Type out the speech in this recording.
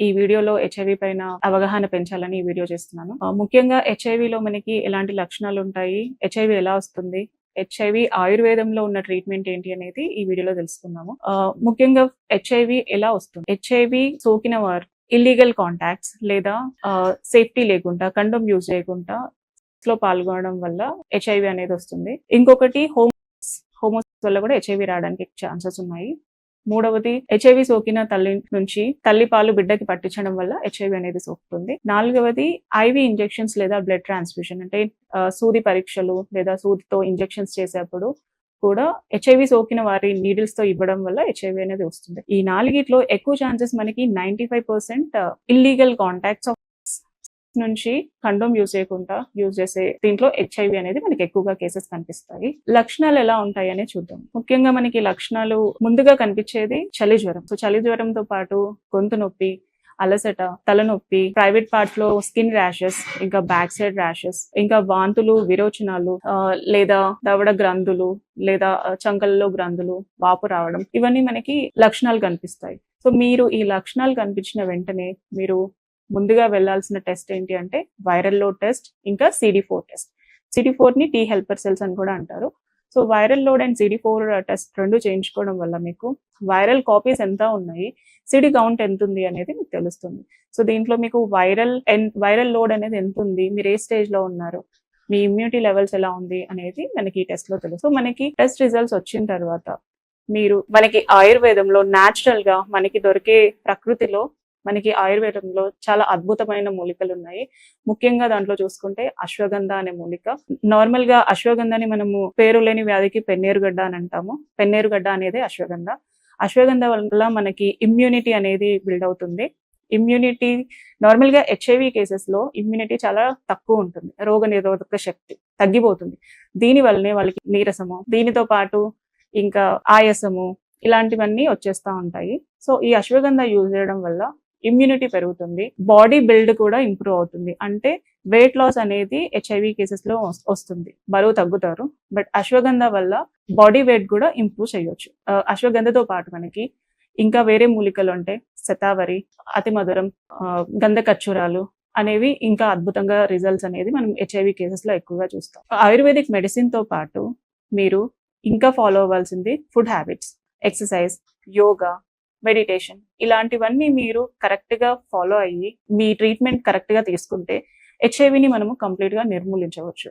ఈ వీడియోలో హెచ్ఐవి పైన అవగాహన పెంచాలని ఈ వీడియో చేస్తున్నాను. ముఖ్యంగా హెచ్ఐవి లో మనకి ఎలాంటి లక్షణాలు ఉంటాయి హెచ్ఐవి ఎలా వస్తుంది? హెచ్ఐవి ఆయుర్వేదంలో ఉన్న ట్రీట్మెంట్ ఏంటి అనేది ఈ వీడియోలో తెలుసుకుందాము. ఆ, ముఖ్యంగా హెచ్ఐవి ఎలా వస్తుంది? హెచ్ఐవి సోకిన వారు ఇల్లీగల్ కాంటాక్ట్స్ లేదా సేఫ్టీ లేకుండా కండోమ్ యూజ్ చేయకుండా లో పాల్గొనడం వల్ల హెచ్ఐవి అనేది వస్తుంది. ఇంకొకటి హోమోస్ హోమోస్ వల్ల కూడా హెచ్ఐవి రావడానికి ఛాన్సెస్ ఉన్నాయి. మూడవది హెచ్ఐవి సోకిన తల్లి నుంచి తల్లి పాలు బిడ్డకి పట్టించడం వల్ల హెచ్ఐవి అనేది సోకుతుంది. నాలుగవది ఐవి ఇంజెక్షన్స్ లేదా బ్లడ్ ట్రాన్స్ఫ్యూషన్ అంటే సూది పరీక్షలు లేదా సూదితో ఇంజెక్షన్స్ చేసేప్పుడు కూడా హెచ్ఐవి సోకిన వారి నీడిల్స్తో ఇవ్వడం వల్ల హెచ్ఐవి అనేది వస్తుంది. ఈ నాలుగిట్లో ఎక్కువ ఛాన్సెస్ మనకి ninety five percent illegal contacts of నుంచి కండోమ్ యూజ్ చేయకుండా యూజ్ చేసే దీంట్లో హెచ్ఐవి అనేది మనకి ఎక్కువగా కేసెస్ కనిపిస్తాయి. లక్షణాలు ఎలా ఉంటాయి అనే చూద్దాం. ముఖ్యంగా మనకి లక్షణాలు ముందుగా కనిపించేది చలి జ్వరం. సో చలి జ్వరంతో పాటు గొంతు నొప్పి అలసట తలనొప్పి ప్రైవేట్ పార్ట్లో స్కిన్ ర్యాషెస్ ఇంకా బ్యాక్ సైడ్ ర్యాషెస్ ఇంకా వాంతులు విరోచనాలు ఆ, లేదా దవడ గ్రంథులు లేదా చంకలలో గ్రంథులు వాపు రావడం ఇవన్నీ మనకి లక్షణాలు కనిపిస్తాయి. సో మీరు ఈ లక్షణాలు కనిపించిన వెంటనే మీరు ముందుగా వెళ్ళాల్సిన టెస్ట్ ఏంటి అంటే వైరల్ లోడ్ టెస్ట్ ఇంకా సిడి ఫోర్ టెస్ట్ సిడి ఫోర్ని టీ హెల్పర్ సెల్స్ అని కూడా అంటారు. So viral load and CD four test రెండు చేయించుకోవడం వల్ల మీకు వైరల్ కాపీస్ ఎంత ఉన్నాయి సిడి కౌంట్ ఎంత ఉంది అనేది మీకు తెలుస్తుంది. సో దీంట్లో మీకు వైరల్ వైరల్ లోడ్ అనేది ఎంత ఉంది మీరు ఏ స్టేజ్లో ఉన్నారు మీ ఇమ్యూనిటీ లెవెల్స్ ఎలా ఉంది అనేది మనకి ఈ టెస్ట్లో తెలుసు మనకి టెస్ట్ రిజల్ట్స్ వచ్చిన తర్వాత మీరు మనకి ఆయుర్వేదంలో న్యాచురల్గా మనకి దొరికే ప్రకృతిలో మనకి ఆయుర్వేదంలో చాలా అద్భుతమైన మూలికలు ఉన్నాయి ముఖ్యంగా దాంట్లో చూసుకుంటే అశ్వగంధ అనే మూలిక. నార్మల్గా అశ్వగంధని మనము పేరు లేని వ్యాధికి పెన్నేరుగడ్డ అని అంటాము. పెన్నేరుగడ్డ అనేది అశ్వగంధ. అశ్వగంధ వల్ల మనకి ఇమ్యూనిటీ అనేది బిల్డ్ అవుతుంది. ఇమ్యూనిటీ నార్మల్గా హెచ్ఐవి కేసెస్లో ఇమ్యూనిటీ చాలా తక్కువ ఉంటుంది. రోగ నిరోధక శక్తి తగ్గిపోతుంది. దీని వల్లనే వాళ్ళకి నీరసము దీనితో పాటు ఇంకా ఆయాసము ఇలాంటివన్నీ వచ్చేస్తా ఉంటాయి. సో ఈ అశ్వగంధ యూజ్ చేయడం వల్ల ఇమ్యూనిటీ పెరుగుతుంది బాడీ బిల్డ్ కూడా ఇంప్రూవ్ అవుతుంది. అంటే వెయిట్ లాస్ అనేది హెచ్ఐవి కేసెస్లో వస్తుంది. బరువు తగ్గుతారు. బట్ అశ్వగంధ వల్ల బాడీ వెయిట్ కూడా ఇంప్రూవ్ చేయొచ్చు. అశ్వగంధతో పాటు మనకి ఇంకా వేరే మూలికలు ఉంటాయి శతావరి అతి మధురం ఆ, గంధ కచ్చూరాలు అనేవి ఇంకా అద్భుతంగా రిజల్ట్స్ అనేది మనం హెచ్ఐవి కేసెస్లో ఎక్కువగా చూస్తాం. ఆయుర్వేదిక్ మెడిసిన్తో పాటు మీరు ఇంకా ఫాలో అవ్వాల్సింది food habits exercise yoga meditation ఇలాంటివన్నీ మీరు కరెక్ట్గా ఫాలో అయ్యి మీ ట్రీట్మెంట్ కరెక్ట్గా తీసుకుంటే హెచ్ఐవిని మనము కంప్లీట్గా నిర్మూలించవచ్చు.